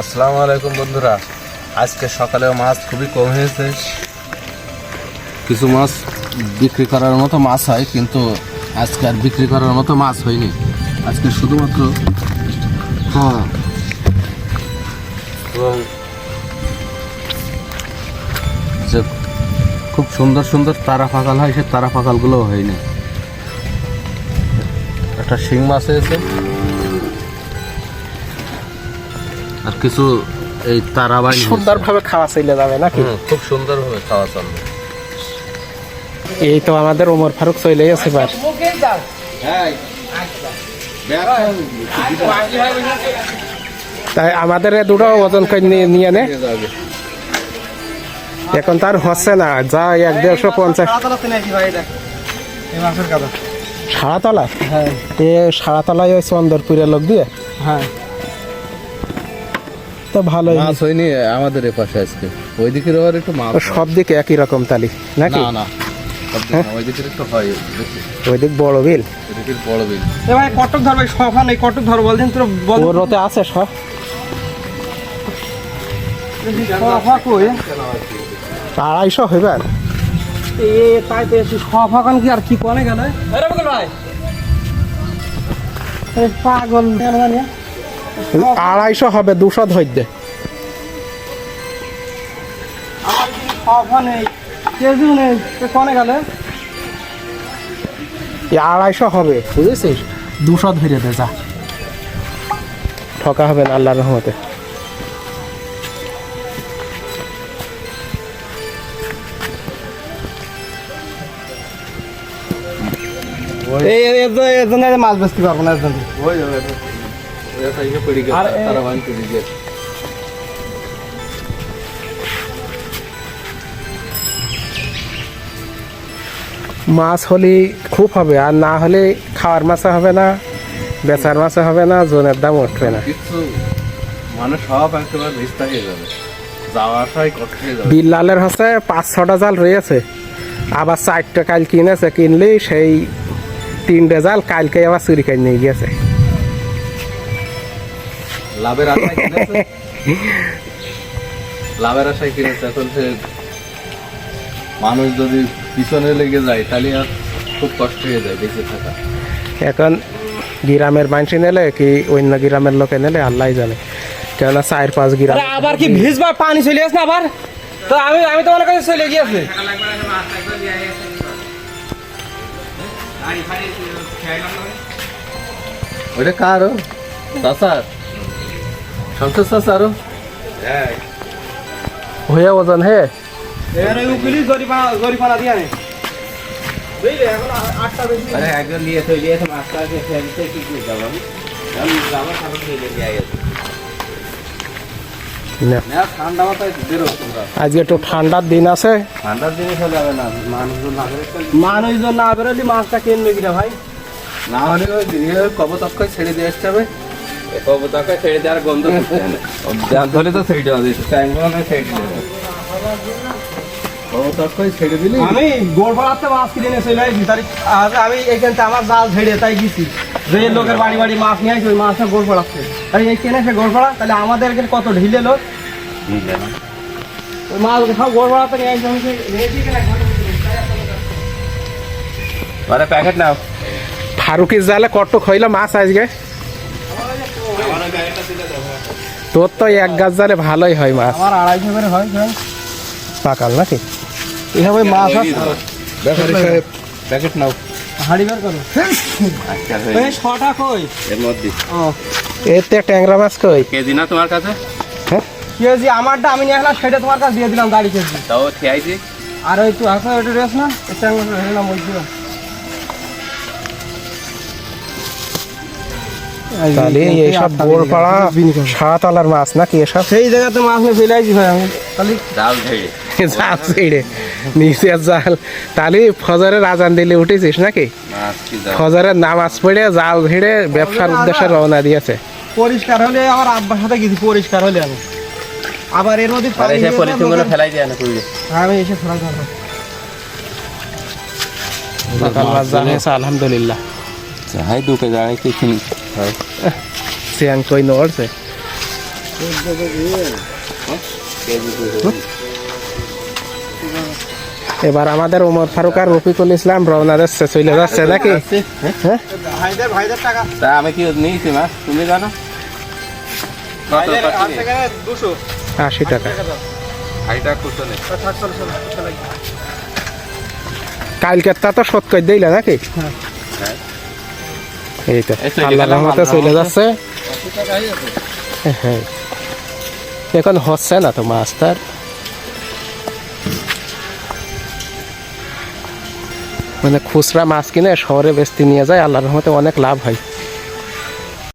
আসসালামু আলাইকুম বন্ধুরা। আজকে সকালে মাছ খুবই কম হয়েছে। কিছু মাছ বিক্রি করার মতো মাছ হয়, কিন্তু আজকে আর বিক্রি করার মতো মাছ হয়নি। আজকে শুধুমাত্র হ্যাঁ। এবং যে খুব সুন্দর সুন্দর তারা ফাঁকাল হয়, সে তারা ফাঁকালগুলোও হয়নি একটা শিং মাছ হয়েছে। আর কিছু এই তারাবাই সুন্দরভাবে খাওয়া চলে যাবে নাকি? খুব সুন্দরভাবে খাওয়া চলবে এই তো আমাদের ওমর ফারুক চলে গেছে এবার। তাই আমাদের এ দুটো ওজন করে নিয়ে- নিয়ে নে এখন তার হচ্ছে না যা এক দেড়শো পঞ্চাশ। সারাতলা? হ্যাঁ। এ সারাতলায় ওই চন্দরপুরের লোক দিয়ে? হ্যাঁ। তো ভালোই মাছ হয়নি আমাদের এ পাশে আজকে। ওই দিকের আবার একটু মাছ সব দিকে একই রকম তালি নাকি? না না বড় বিল? ওই বড় বিল। এ ভাই কটক ধর ভাই সফা নেই কটক ধর বলছেন তোর বল ওর ওতে আছে সব? সফা কই? আড়াইশো হইবার এ তাই তো এসে সফা কান কি আর কি কোনে গেল আরে বকল ভাই। পাগল কেন জানি? আড়াইশো হবে দুশো ধৈর্য নেই কোনে গেল? আড়াইশো হবে বুঝেছিস? দুশো ধরে দে যা। ঠকা হবে না আল্লাহর রহমতে। এই এর জন্য মাছ বেচতে পারব না এর জন্য। আর মাছ হলে খুব হবে আর না হলে খাওয়ার মাছে হবে না বেচার মাছে হবে না জোনের দাম উঠবে না। মানে সব একেবারে হয়ে যাবে। হয়ে বিল্লালের হচ্ছে পাঁচ ছটা জাল রয়েছে। আবার চারটে কাল কিনেছে কিনলেই সেই তিনটে জাল কালকে আবার চুরি করে নিয়ে গেছে লাভের আশায় কিনেছে? লাভের আশায় কিনেছে। এখন সে মানুষ যদি পিছনে লেগে যায় তাহলে আর খুব কষ্ট হয়ে যায় বেঁচে থাকা। এখন গ্রামের মানুষ নিলে কি অন্য গ্রামের লোকে নিলে আল্লাহ জানে। কেননা চার পাঁচ গ্রাম। আবার কি ভিজবা পানি চলে আসে না আবার? তো আমি আমি তো মনে কাছে চলে গিয়েছে। ওইটা কার চাষার সংসদ চাষারও হয়ে। ওজন হে? আরে একজন নিয়ে তৈরি আছে মাছটা আছে ফেলতে কি কি যাব? আমি আমি যাব সামনে ফেলে দিয়ে গেছে। না, না ঠান্ডা মাথায় বেরো তোমরা। আজকে একটু ঠান্ডার দিন আছে। ঠান্ডার দিনে চলে যাবে না মানুষজন না করে মানুষজন না বেরোলে মাছটা কিনবে কিনা ভাই? না হলে কবতক্ষয় ছেড়ে দিয়ে আসতে হবে। কবতাকে ছেড়ে দেওয়ার গন্ধ ধরে তো ছেড়ে দেওয়া ছেড়ে দেবে কবতক্ষয় দিলি আমি গোড়পাড়াতে মাছ কিনে নিয়ে চলে আসি তাই আমি এইখান থেকে আমার জাল ঝেড়ে তাই গেছি। যে লোকের বাড়ি বাড়ি মাছ নিয়ে আসি ওই মাছটা এই কিনে সে গোড়পাড়া তাহলে আমাদের এখানে কত ঢিলে লোক ওই মাছ সব গোড়পাড়াতে নিয়ে আসি আমি। মানে প্যাকেট নাও। ফারুকির জালে কটক হইল মাছ আজকে। তোর তো এক গাছ জালে ভালোই হয় মাছ। আমার আড়াইশো করে হয় পাকাল নাকি? এভাবে মাছ ব্যাপারী সাহেব প্যাকেট নাও। হাড়ি বের করো। আচ্ছা এই ছটা কই? এর মধ্যে। ও। এতে ট্যাংরা মাছ কই? কেজি না তোমার কাছে? হ্যাঁ। কেজি আমারটা আমি নিয়ে আসলাম সেটা তোমার কাছে দিয়ে দিলাম দাড়ি কেজি। তাও খেয়াইছি। আর ওই তো আসা ওটা রেস না? এটা ওই হেলাম তাহলে এইসব বোরপাড়া সাতালার মাছ নাকি এসব? সেই জায়গাতে মাছ নিয়ে ফেলে আইছি ভাই আমি। তাহলে জাল ঝেড়ে জাল ছিঁড়ে। নিচের জাল। তাহলে ফজরের আজান দিলে উঠেছিস নাকি? ফজরের নামাজ পড়ে জাল ঝেড়ে ব্যবসার উদ্দেশ্যে রওনা দিয়েছে। পরিষ্কার হলে আমার আব্বার সাথে গেছি পরিষ্কার হলে আমি। আবার এর মধ্যে আর পানি এসে দিয়ে পলিথিনগুলো ফেলাই দেয় না হ্যাঁ, আমি এসে ফেলা যাব সকাল মাছ জাল হয়েছে আলহামদুলিল্লাহ। হাই দুকে যায় কি সিয়াং কই নড়ছে এবার আমাদের ওমর ফারুক আর রফিকুল ইসলাম রওনা যাচ্ছে চলে যাচ্ছে নাকি? হ্যাঁ ভাইদের ভাইদের টাকা তা আমি কি নিয়েছি মাছ তুমি জানো? আশি টাকা। চলো কালকে তা তো শোধ করে দিলে নাকি? এই তো আল্লাহ রহমতে চলে যাচ্ছে। হ্যাঁ এখন হচ্ছে না তো মাছ তার মানে খুচরা মাছ কিনে শহরে বেচতে নিয়ে যায় আল্লাহর রহমতে অনেক লাভ হয়।